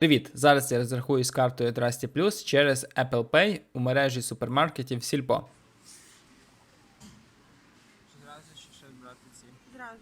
Привіт! Зараз я розрахую з картою Trusty Plus через Apple Pay у мережі супермаркетів Сільпо. Зразу чи ще брати ці? Зразу.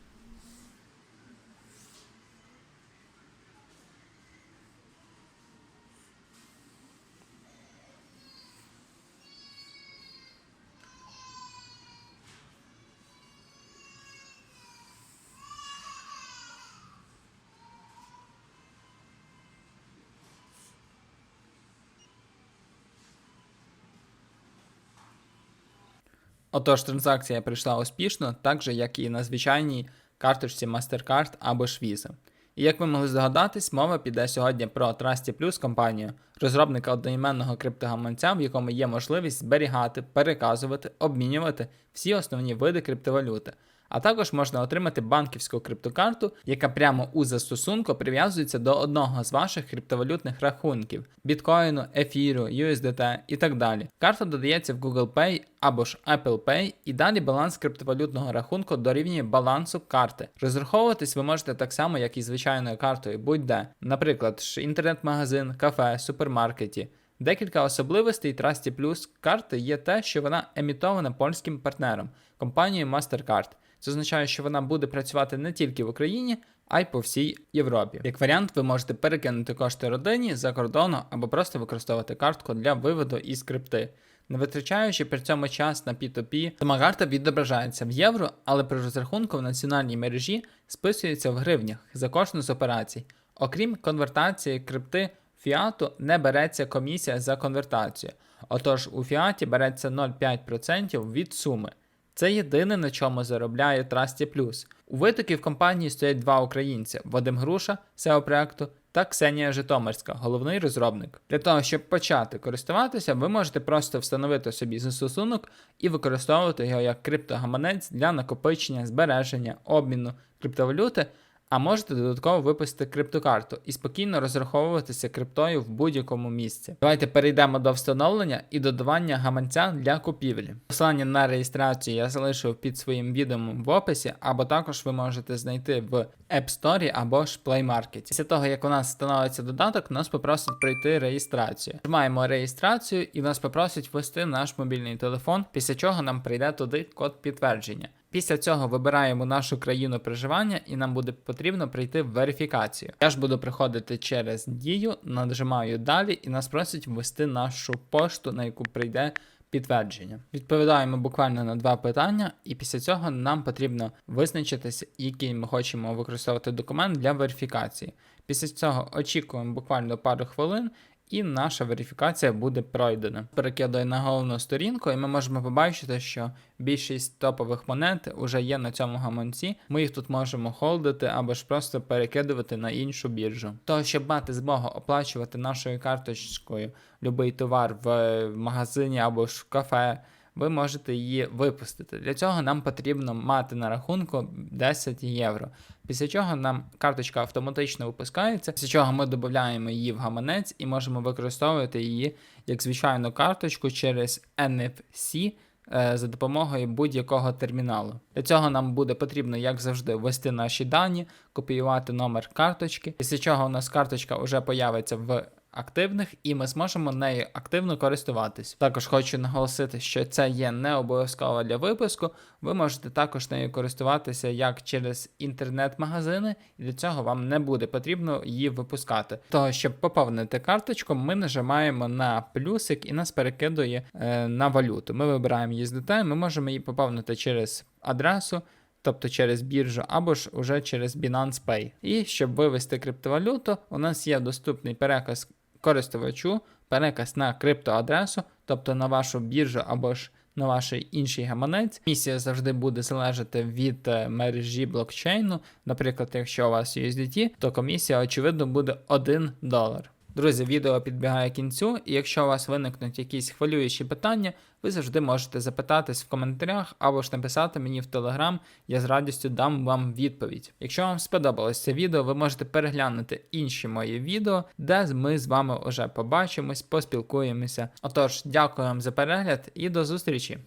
Отож, транзакція прийшла успішно, так же, як і на звичайній карточці MasterCard або ж Visa. І як ви могли здогадатись, мова піде сьогодні про Trusty Plus компанію, розробника одноіменного криптогаманця, в якому є можливість зберігати, переказувати, обмінювати всі основні види криптовалюти. А також можна отримати банківську криптокарту, яка прямо у застосунку прив'язується до одного з ваших криптовалютних рахунків біткоїну, ефіру, USDT і так далі. Карта додається в Google Pay або ж Apple Pay, і далі баланс криптовалютного рахунку дорівнює балансу карти. Розраховуватись ви можете так само, як і звичайною картою, будь-де, наприклад, інтернет-магазин, кафе, супермаркеті. Декілька особливостей Trusty Plus карти є те, що вона емітована польським партнером компанією MasterCard. Це означає, що вона буде працювати не тільки в Україні, а й по всій Європі. Як варіант, ви можете перекинути кошти родині за кордону або просто використовувати картку для виводу із крипти. Не витрачаючи при цьому час на P2P, сама карта відображається в євро, але при розрахунку в національній мережі списується в гривнях за кожну з операцій. Окрім конвертації крипти фіату, не береться комісія за конвертацію. Отож, у фіаті береться 0,5% від суми. Це єдине, на чому заробляє Trusty Плюс. У витокі в компанії стоять два українці: Вадим Груша, SEO проекту, та Ксенія Житомирська, головний розробник. Для того, щоб почати користуватися, ви можете просто встановити собі застосунок і використовувати його як криптогаманець для накопичення, збереження, обміну криптовалюти. А можете додатково випустити криптокарту і спокійно розраховуватися криптою в будь-якому місці. Давайте перейдемо до встановлення і додавання гаманця для купівлі. Посилання на реєстрацію я залишив під своїм відео в описі, або також ви можете знайти в App Store або ж Play Market. Після того, як у нас встановиться додаток, нас попросить пройти реєстрацію. Маємо реєстрацію і нас попросить ввести наш мобільний телефон, після чого нам прийде туди код підтвердження. Після цього вибираємо нашу країну проживання і нам буде потрібно прийти в верифікацію. Я ж буду приходити через дію, нажимаю далі і нас просить ввести нашу пошту, на яку прийде підтвердження. Відповідаємо буквально на два питання, і після цього нам потрібно визначитися, який ми хочемо використовувати документ для верифікації. Після цього очікуємо буквально пару хвилин. І наша верифікація буде пройдена. Перекидаю на головну сторінку, і ми можемо побачити, що більшість топових монет вже є на цьому гаманці. Ми їх тут можемо холдити або ж просто перекидувати на іншу біржу. Того, щоб мати змогу оплачувати нашою карточкою будь-який товар в магазині або ж в кафе. Ви можете її випустити. Для цього нам потрібно мати на рахунку 10 євро. Після чого нам карточка автоматично випускається, після чого ми додаємо її в гаманець і можемо використовувати її як звичайну карточку через NFC е, за допомогою будь-якого терміналу. Для цього нам буде потрібно, як завжди, ввести наші дані, копіювати номер карточки, після чого у нас карточка вже появиться в активних, і ми зможемо нею активно користуватись. Також хочу наголосити, що це є не обов'язково для випуску. Ви можете також нею користуватися як через інтернет-магазини, і для цього вам не буде потрібно її випускати. Того, щоб поповнити карточку, ми нажимаємо на плюсик і нас перекидує е, на валюту. Ми вибираємо USDT, ми можемо її поповнити через адресу. Тобто через біржу або ж уже через Binance Pay. І щоб вивести криптовалюту, у нас є доступний переказ користувачу, переказ на криптоадресу, тобто на вашу біржу або ж на ваш інший гаманець. Місія завжди буде залежати від е, мережі блокчейну. Наприклад, якщо у вас USDT, то комісія, очевидно, буде 1 долар. Друзі, відео підбігає кінцю, і якщо у вас виникнуть якісь хвилюючі питання, ви завжди можете запитатись в коментарях або ж написати мені в телеграм, я з радістю дам вам відповідь. Якщо вам сподобалось це відео, ви можете переглянути інші мої відео, де ми з вами вже побачимось, поспілкуємося. Отож, дякую вам за перегляд і до зустрічі!